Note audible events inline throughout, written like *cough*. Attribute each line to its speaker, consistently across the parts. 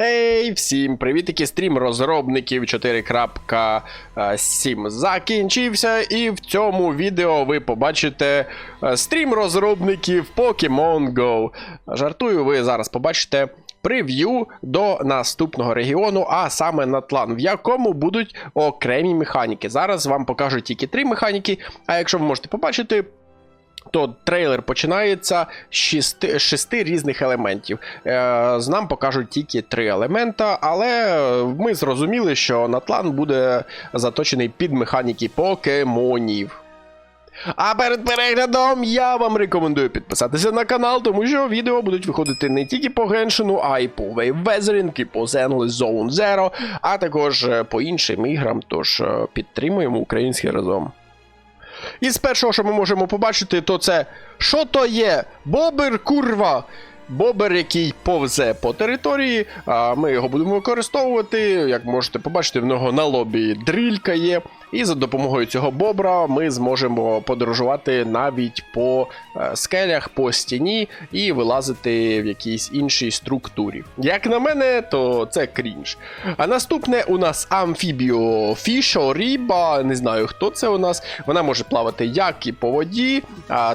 Speaker 1: Ей, всім привітики! Стрім розробників 4.7 закінчився, і в цьому відео ви побачите е, стрім розробників Pokemon Go. Жартую, ви зараз побачите прев'ю до наступного регіону, а саме Натлан, в якому будуть окремі механіки. Зараз вам покажу тільки три механіки, а якщо ви можете побачити, то трейлер починається з шести, шести різних елементів. Е, з нам покажуть тільки три елемента, але ми зрозуміли, що Натлан буде заточений під механіки покемонів. А перед переглядом я вам рекомендую підписатися на канал, тому що відео будуть виходити не тільки по Геншину, а й по Weathering, і по Zenless Zone Zero, а також е, по іншим іграм. Тож е, підтримуємо український разом. І з першого, що ми можемо побачити, то це що то є? Бобер, курва! Бобер, який повзе по території, а ми його будемо використовувати. Як можете побачити, в нього на лобі дрілька є. І за допомогою цього бобра ми зможемо подорожувати навіть по е, скелях, по стіні і вилазити в якійсь іншій структурі. Як на мене, то це крінж. А наступне у нас амфібіо Фішо, Ріба, не знаю хто це у нас. Вона може плавати як і по воді,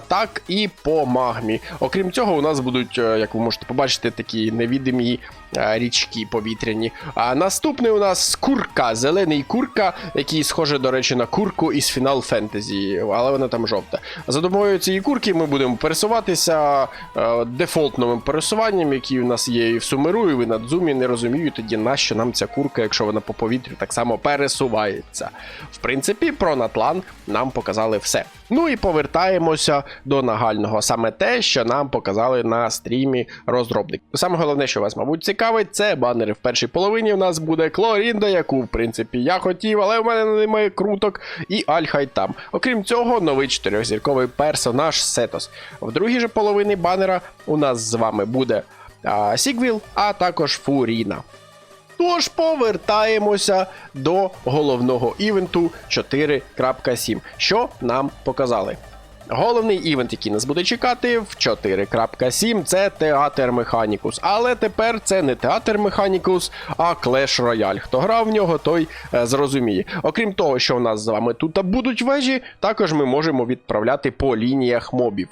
Speaker 1: так і по магмі. Окрім цього, у нас будуть, е, як ви можете побачити, такі невідомі е, річки повітряні. А наступний у нас курка, зелений курка, який схоже, до речі, на курку із Final Fantasy, але вона там жовта. За допомогою цієї курки ми будемо пересуватися е, дефолтним пересуванням, які у нас є і в Сумеру, і в Інадзумі. Не розумію тоді, нащо нам ця курка, якщо вона по повітрю так само пересувається. В принципі, про Натлан нам показали все. Ну і повертаємося до нагального. Саме те, що нам показали на стрімі розробник. Саме головне, що вас, мабуть, цікавить, це банери. В першій половині у нас буде Клорінда, яку, в принципі, я хотів, але в мене немає круток, і Альхай там. Окрім цього, новий чотирьохзірковий персонаж Сетос. В другій же половині банера у нас з вами буде а, Сігвіл, а також Фуріна. Тож повертаємося до головного івенту 4.7. Що нам показали? Головний івент, який нас буде чекати в 4.7, це Театр Механікус. Але тепер це не Театр Механікус, а Clash Royale. Хто грав в нього, той е, зрозуміє. Окрім того, що в нас з вами тут будуть вежі, також ми можемо відправляти по лініях мобів.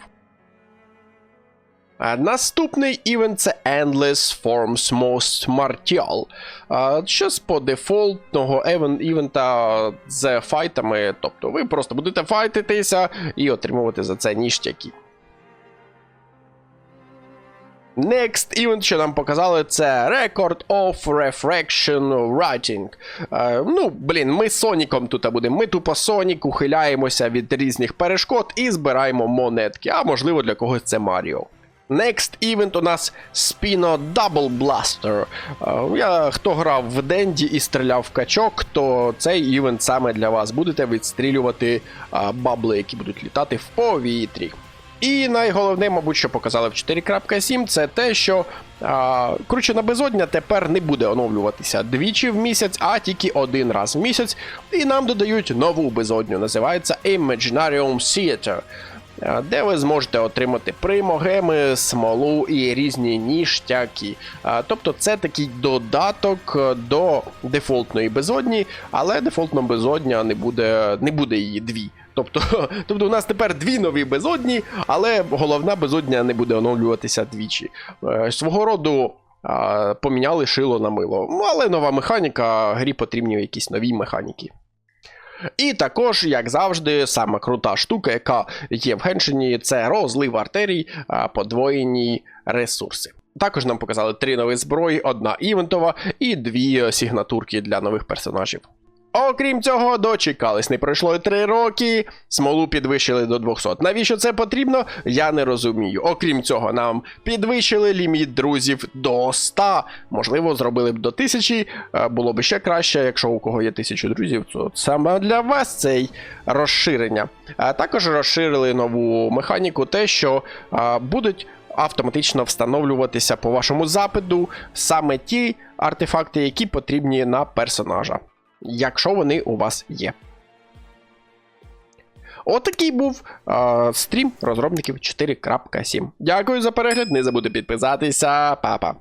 Speaker 1: А Наступний івент це Endless Forms Most Martial. А, Щось по дефолтного івента з файтами. Тобто ви просто будете файтитися і отримувати за це ніштяки. Next event, що нам показали, це Record of Refraction Writing. Е, ну, блін, ми з Соніком тут будемо. Ми тупо Сонік, ухиляємося від різних перешкод і збираємо монетки. А можливо для когось це Маріо. Next event у нас Spino Double Blaster. Е, Я, хто грав в Денді і стріляв в качок, то цей івент саме для вас. Будете відстрілювати бабли, які будуть літати в повітрі. І найголовніше, мабуть, що показали в 4.7, це те, що а, кручена безодня тепер не буде оновлюватися двічі в місяць, а тільки один раз в місяць. І нам додають нову безодню, називається Imaginarium Theater. Де ви зможете отримати примогеми, смолу і різні ніштяки. Тобто це такий додаток е, до дефолтної безодні, але дефолтна безодня не буде, не буде її дві. Тобто, *laughs* тобто у нас тепер дві нові безодні, але головна безодня не буде оновлюватися двічі. Е, Свого роду поміняли шило на мило. Ну, але нова механіка, грі потрібні якісь нові механіки. І також, як завжди, сама крута штука, яка є в Геншині, це розлив артерій, подвоєні ресурси. Також нам показали три нові зброї: одна івентова і дві сігнатурки для нових персонажів. Окрім цього, дочекались, не пройшло і 3 роки, смолу підвищили до 200. Навіщо це потрібно? Я не розумію. Окрім цього, нам підвищили ліміт друзів до 100. Можливо, зробили б до 1000. Е, Було б ще краще, якщо у кого є 1000 друзів, то саме для вас цей розширення. А також розширили нову механіку, те, що а, будуть автоматично встановлюватися по вашому запиту саме ті артефакти, які потрібні на персонажа якщо вони у вас є. Отакий був е, стрім розробників 4.7. Дякую за перегляд. Не забудьте підписатися, Па-па.